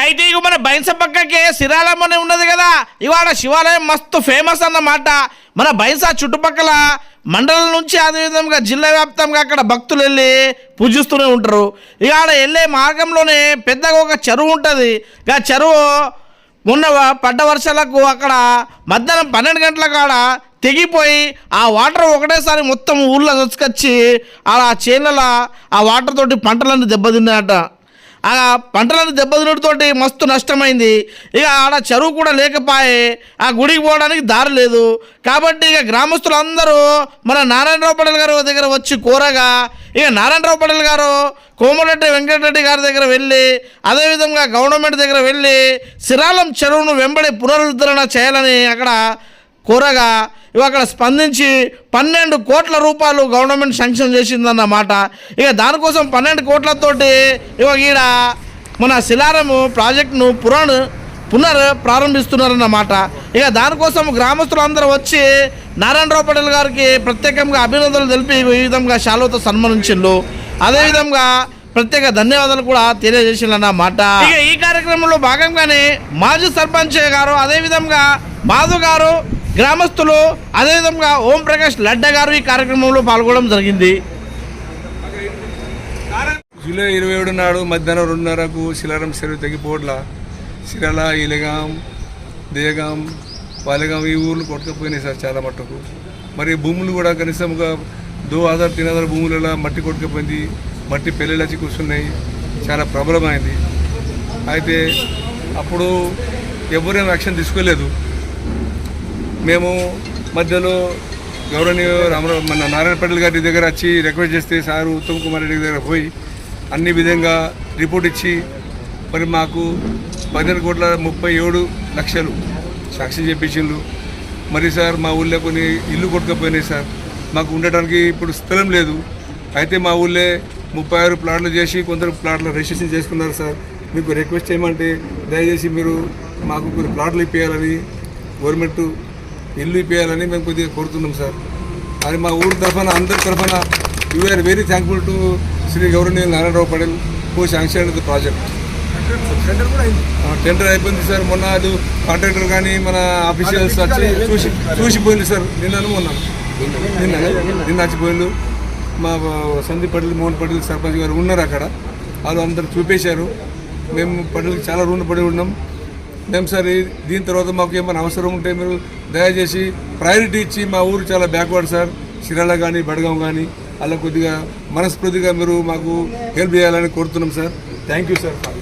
అయితే ఇక మన బైన్స పక్కకే సిరాలం అని ఉన్నది కదా. ఇవాళ శివాలయం మస్తు ఫేమస్ అన్నమాట. మన బైన్స చుట్టుపక్కల మండలం నుంచి అదేవిధంగా జిల్లా వ్యాప్తంగా అక్కడ భక్తులు వెళ్ళి పూజిస్తూనే ఉంటారు. ఇక ఆడ వెళ్ళే మార్గంలోనే పెద్దగా ఒక చెరువు ఉంటుంది. ఇక చెరువు మొన్న పడ్డ వర్షాలకు అక్కడ మధ్యాహ్నం పన్నెండు గంటల కాడ తెగిపోయి ఆ వాటర్ ఒకటేసారి మొత్తం ఊళ్ళో వచ్చుకొచ్చి ఆ చేనుల ఆ వాటర్ తోటి పంటలన్నీ దెబ్బతిన్నాయట. ఆ పంటలను దెబ్బతినతోటి మస్తు నష్టమైంది. ఇక ఆడ చెరువు కూడా లేకపోయే. ఆ గుడికి పోవడానికి దారి లేదు. కాబట్టి ఇక గ్రామస్తులందరూ మన నారాయణరావు పటేల్ గారు దగ్గర వచ్చి కోరగా ఇక నారాయణరావు పటేల్ గారు కోమరెడ్డి వెంకటరెడ్డి గారి దగ్గర వెళ్ళి అదేవిధంగా గవర్నమెంట్ దగ్గర వెళ్ళి సిరాలం చెరువును వెంబడి పునరుద్ధరణ చేయాలని అక్కడ కోరగా ఇవి అక్కడ స్పందించి పన్నెండు కోట్ల రూపాయలు గవర్నమెంట్ శాంక్షన్ చేసిందన్నమాట. ఇక దానికోసం పన్నెండు కోట్లతోటి ఇక ఈడ మన శిలారము ప్రాజెక్టును పురాణ పునర్ ప్రారంభిస్తున్నారన్నమాట ఇక దానికోసం గ్రామస్తులందరూ వచ్చి నారాయణరావు పటేల్ గారికి ప్రత్యేకంగా అభినందనలు తెలిపి ఈ విధంగా శాలువతో సన్మానించిండు అదేవిధంగా ప్రత్యేక ధన్యవాదాలు కూడా తెలియజేసిందన్నమాట ఇక ఈ కార్యక్రమంలో భాగంగానే మాజీ సర్పంచ్ గారు అదేవిధంగా మాధు గారు గ్రామస్తులు అదేవిధంగా ఓంప్రకాష్ లడ్డా గారు ఈ కార్యక్రమంలో పాల్గొనడం జరిగింది. జూలై ఇరవై ఏడు నాడు మధ్యాహ్నం రెండున్నరకు శిలారం చెరువు తగ్గిపోట్ల శిరాల ఇలగాం దేగాం పాలెగాం ఈ ఊర్లు కొట్టుకుపోయినాయి సార్ చాలా మట్టుకు. మరి భూములు కూడా కనీసం ఒక దో ఆధార్ తిన ఆధార్ భూములలో మట్టి కొట్టుకుపోయింది మట్టి పెళ్ళిళ్ళచ్చి కూర్చున్నాయి చాలా ప్రబలమైంది. అయితే అప్పుడు ఎవరేం యాక్షన్ తీసుకోలేదు. మేము మధ్యలో గౌరవనీయ రామరావు మన నారాయణ పటేల్ గారి దగ్గర వచ్చి రిక్వెస్ట్ చేస్తే సారు ఉత్తమ్ కుమార్ రెడ్డి దగ్గర పోయి అన్ని విధంగా రిపోర్ట్ ఇచ్చి మరి మాకు పదిహేను కోట్ల ముప్పై ఏడు లక్షలు సాక్షి చెప్పించిండ్రు. మరి సార్ మా ఊళ్ళో కొన్ని ఇల్లు కొట్టుకపోయినాయి సార్. మాకు ఉండటానికి ఇప్పుడు స్థలం లేదు. అయితే మా ఊళ్ళో ముప్పై ఆరు ప్లాట్లు చేసి కొందరు ప్లాట్లు రిజిస్ట్రేషన్ చేసుకున్నారు సార్. మీకు రిక్వెస్ట్ చేయమంటే దయచేసి మీరు మాకు కొన్ని ప్లాట్లు ఇప్పించాలని గవర్నమెంట్ ఇల్లు ఇప్పించాలని మేము కొద్దిగా కోరుతున్నాం సార్. అది మా ఊరి తరఫున అందరి తరఫున we are very thankful to Shri గౌరవనీయ Narayana Rao Patel who sanction the project tender అయిపోయింది సార్. మొన్న అది కాంట్రాక్టర్ కానీ మన ఆఫీషియల్స్ వచ్చి చూసి చూసిపోయింది సార్. నిన్నను మొన్న. నిన్న నిన్న వచ్చిపోయిండు. మా సందీప్ పటేల్ మోహన్ పటేల్ సర్పంచ్ గారు ఉన్నారు అక్కడ. వాళ్ళు అందరు చూపేశారు. మేము పటేల్కి చాలా రుణపడి ఉన్నాం. మేము సార్ దీని తర్వాత మాకు ఏమైనా అవసరం ఉంటే మీరు దయచేసి ప్రయారిటీ ఇచ్చి మా ఊరు చాలా బ్యాక్వర్డ్ సార్. సిరాల కానీ బడగాం కానీ అలా కొద్దిగా మనస్ఫూర్తిగా మీరు మాకు హెల్ప్ చేయాలని కోరుతున్నాం సార్. Thank you sir